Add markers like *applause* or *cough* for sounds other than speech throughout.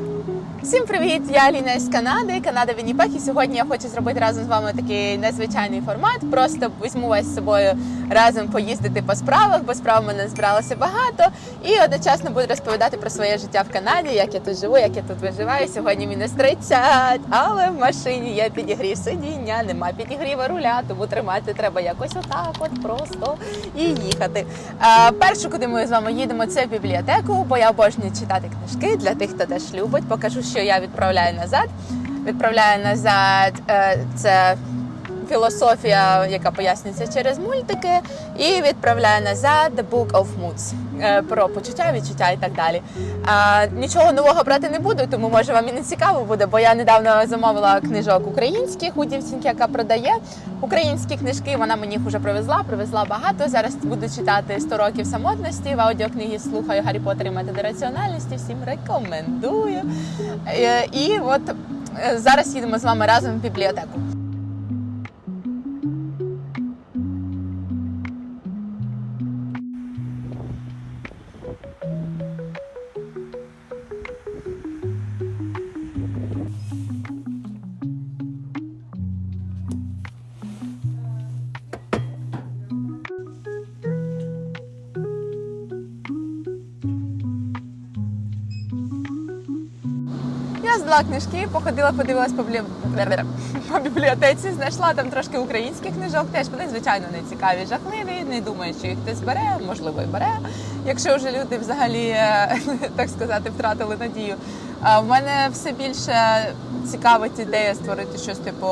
you Всім привіт! Я Аліна з Канади, Канада Вінніпек. І сьогодні я хочу зробити разом з вами такий незвичайний формат. Просто візьму вас з собою разом поїздити по справах, бо справ мене збиралося багато. І одночасно буду розповідати про своє життя в Канаді, як я тут живу, як я тут виживаю. Сьогодні мінус 30, але в машині є підігрів сидіння, нема підігріву руля, тому тримати треба якось отак, от просто і їхати. А, перше, куди ми з вами їдемо, це в бібліотеку, бо я обожнюю читати книжки для тих, хто теж любить. Покажу, що я відправляю назад. Відправляю назад е, це філософія, яка пояснюється через мультики, і відправляю назад The Book of Moods е, про почуття, відчуття і так далі. Нічого нового брати не буду, тому може вам і не цікаво буде, бо я недавно замовила книжок українських у дівчинки, яка продає українські книжки. Вона мені їх вже привезла, привезла багато. Зараз буду читати «100 років самотності. В аудіокнигі слухаю Гаррі Поттер і методи раціональності. Всім рекомендую. Е, І от е, зараз їдемо з вами разом в бібліотеку. Я здала книжки, походила, подивилась по, блі... по бібліотеці, знайшла там трошки українських книжок. Теж вони, звичайно, не цікаві, жахливі. Не думаю, що їх хтось бере, можливо, і бере. Якщо вже люди взагалі, е, *laughs* так сказати, втратили надію. А в мене все більше цікавить ідея створити щось типу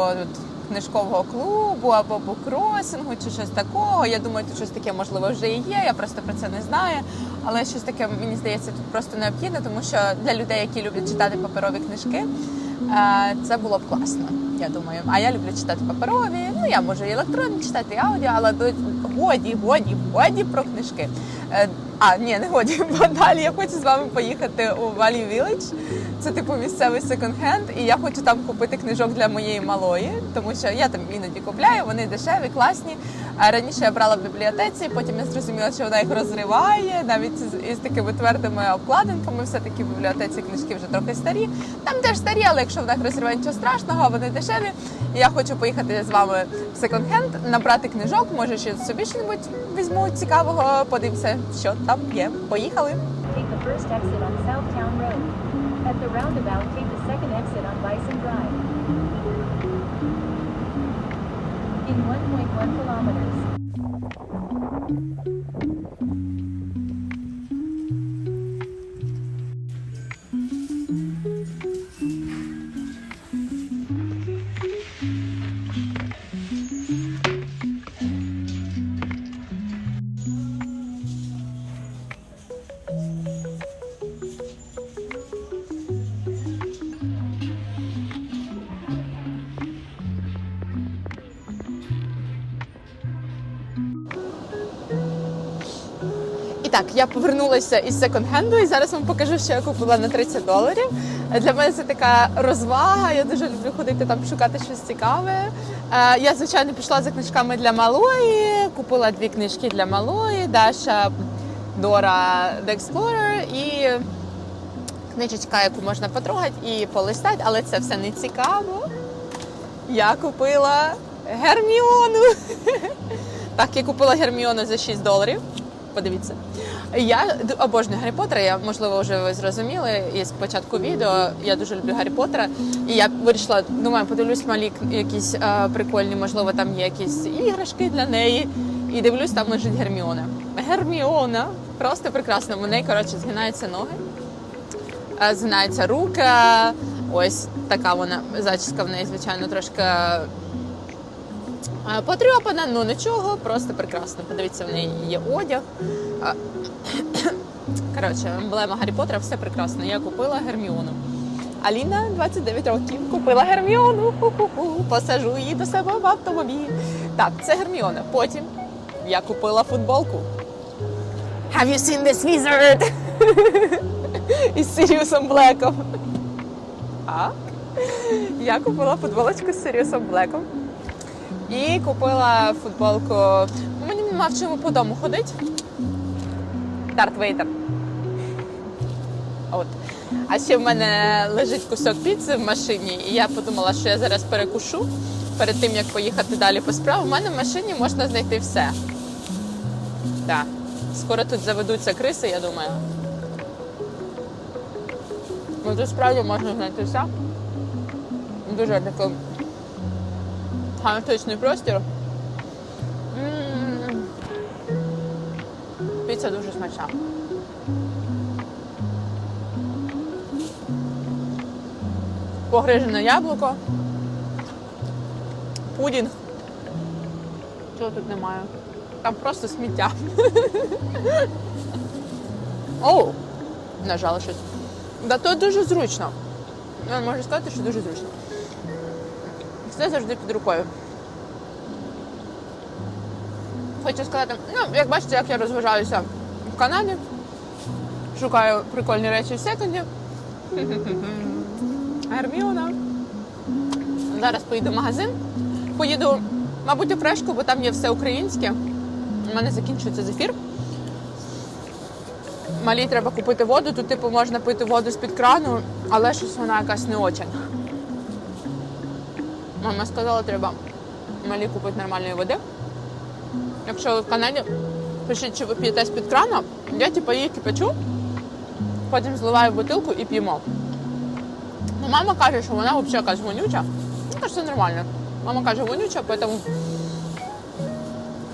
книжкового клубу або букросингу чи щось такого. Я думаю, тут щось таке можливо вже і є. Я просто про це не знаю. Але щось таке мені здається тут просто необхідно, тому що для людей, які люблять читати паперові книжки, е, це було б класно. Я думаю. А я люблю читати паперові. Ну я можу і електронні читати, і аудіо, але годі, годі, годі про книжки. А, ні, не годі, *laughs* бо далі я хочу з вами поїхати у Value Village. Це типу місцевий секонд-хенд, і я хочу там купити книжок для моєї малої, тому що я там іноді купляю, вони дешеві, класні. А раніше я брала в бібліотеці, потім я зрозуміла, що вона їх розриває, навіть з- із такими твердими обкладинками. Все таки в бібліотеці книжки вже трохи старі. Там теж старі, але якщо вона їх розриває, нічого страшного, вони дешеві. І я хочу поїхати з вами в секонд-хенд, набрати книжок, може ще собі щось візьму цікавого, подивимося, що там є. Поїхали. Take the first exit on Southtown Road. At the roundabout, take the second exit on Bison Drive. In 1.1 kilometers. Так, я повернулася із секонд-хенду і зараз вам покажу, що я купила на 30 доларів. Для мене це така розвага. Я дуже люблю ходити там шукати щось цікаве. Е, Я, звичайно, пішла за книжками для малої, купила дві книжки для малої, Даша Дора The Explorer і книжечка, яку можна потрогати і полистати, але це все не цікаво. Я купила Герміону. *laughs* Так, я купила Герміону за 6 доларів. Подивіться. Я обожнюю Гаррі Поттера, я, можливо, вже ви зрозуміли із початку відео. Я дуже люблю Гаррі Поттера. І я вирішила, думаю, подивлюсь малі якісь е, прикольні, можливо, там є якісь іграшки для неї. І дивлюсь, там лежить Герміона. Герміона просто прекрасно. У неї, коротше, згинаються ноги, згинаються руки. Ось така вона зачіска в неї, звичайно, трошки Потрьопана, ну нічого, просто прекрасно. Подивіться, в неї є одяг. *coughs* Коротше, емблема Гаррі Поттера, все прекрасно. Я купила Герміону. Аліна 29 років купила Герміону. Ху-ху-ху. Посажу її до себе в автомобіль. Так, це Герміона. Потім я купила футболку. Have you seen this wizard? *laughs* Із Сіріусом Блеком. Так. Я купила футболочку з Сіріусом Блеком. І купила футболку. Мені нема в чому по дому ходить. Дарт Вейдер. От. А ще в мене лежить кусок піци в машині, і я подумала, що я зараз перекушу перед тим, як поїхати далі по справу. У мене в машині можна знайти все. Так. Скоро тут заведуться криси, я думаю. Ну, тут справді можна знайти все. Дуже такий хаотичний простір. М. Піца дуже смачна. Погрижене яблуко. Пудінг. Чого тут немає? Там просто сміття. *laughs* Оу! Нажала щось. Да то дуже зручно. Ну, можу сказати, що дуже зручно. Все завжди під рукою. Хочу сказати, ну, як бачите, як я розважаюся в Канаді. Шукаю прикольні речі в секонді. *laughs* Герміона. Зараз поїду в магазин. Поїду, мабуть, у фрешку, бо там є все українське. У мене закінчується зефір. Малій треба купити воду. Тут, типу, можна пити воду з-під крану, але щось вона якась не очень. Мама сказала, треба малі купити нормальної води. Якщо ви в Канаді, пишіть, чи ви п'єте з-під крана, я типу її кипячу, потім зливаю в бутилку і п'ємо. Ну, мама каже, що вона взагалі якась вонюча. Ну, каже, це нормально. Мама каже, вонюча, тому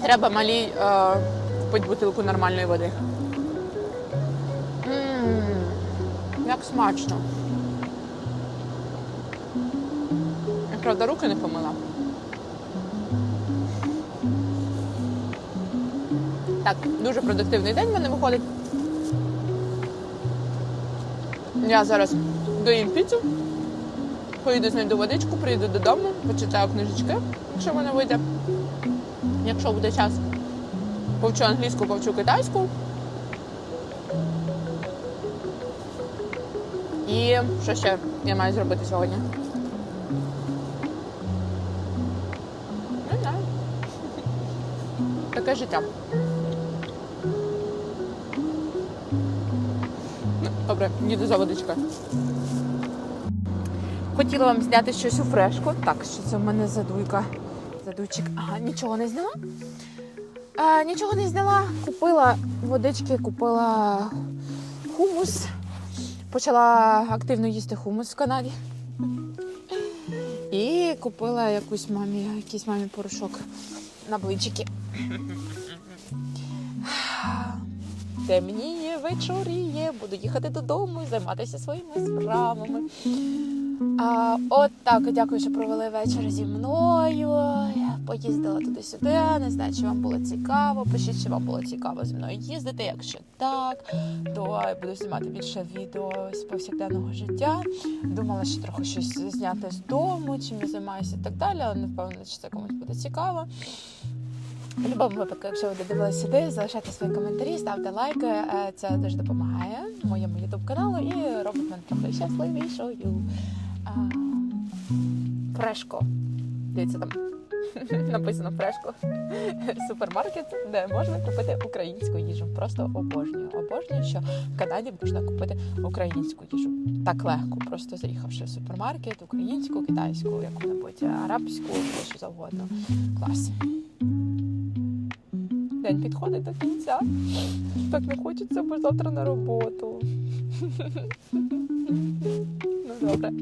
треба малій е, купити бутилку нормальної води. Ммм, як смачно. Правда, руки не помила. Так, дуже продуктивний день в мене виходить. Я зараз доїм піцу, поїду знайду водичку, приїду додому, почитаю книжечки, якщо в мене вийде. Якщо буде час. Повчу англійську, повчу китайську. І що ще я маю зробити сьогодні? Таке життя. Добре, їду за водичкою. Хотіла вам зняти щось у фрешку. Так, що це в мене задуйка. Задуйчик. Ага, нічого не зняла. А, нічого не зняла. Купила водички, купила хумус. Почала активно їсти хумус в Канаді. І купила якусь мамі, якийсь мамі порошок на блинчики. Темніє, вечоріє, буду їхати додому і займатися своїми справами. А, от так, дякую, що провели вечір зі мною. Поїздила туди-сюди. Не знаю, чи вам було цікаво. Пишіть, чи вам було цікаво зі мною їздити. Якщо так, то я буду знімати більше відео з повсякденного життя. Думала, що трохи щось зняти з дому, чим я займаюся і так далі, але не впевнена, чи це комусь буде цікаво. В будь-якому випадку, якщо ви додивилися сюди, залишайте свої коментарі, ставте лайки. Е, Це дуже допомагає моєму youtube каналу і робить мене трохи щасливішою. Фрешко. Дивіться там. *laughs* Написано фрешко. Супермаркет, де можна купити українську їжу. Просто обожнюю. Обожнюю, що в Канаді можна купити українську їжу. Так легко, просто заїхавши в супермаркет, українську, китайську, яку-небудь, арабську, що завгодно. Клас. День підходить до кінця. Так не хочеться, бо завтра на роботу. *laughs* Ну добре.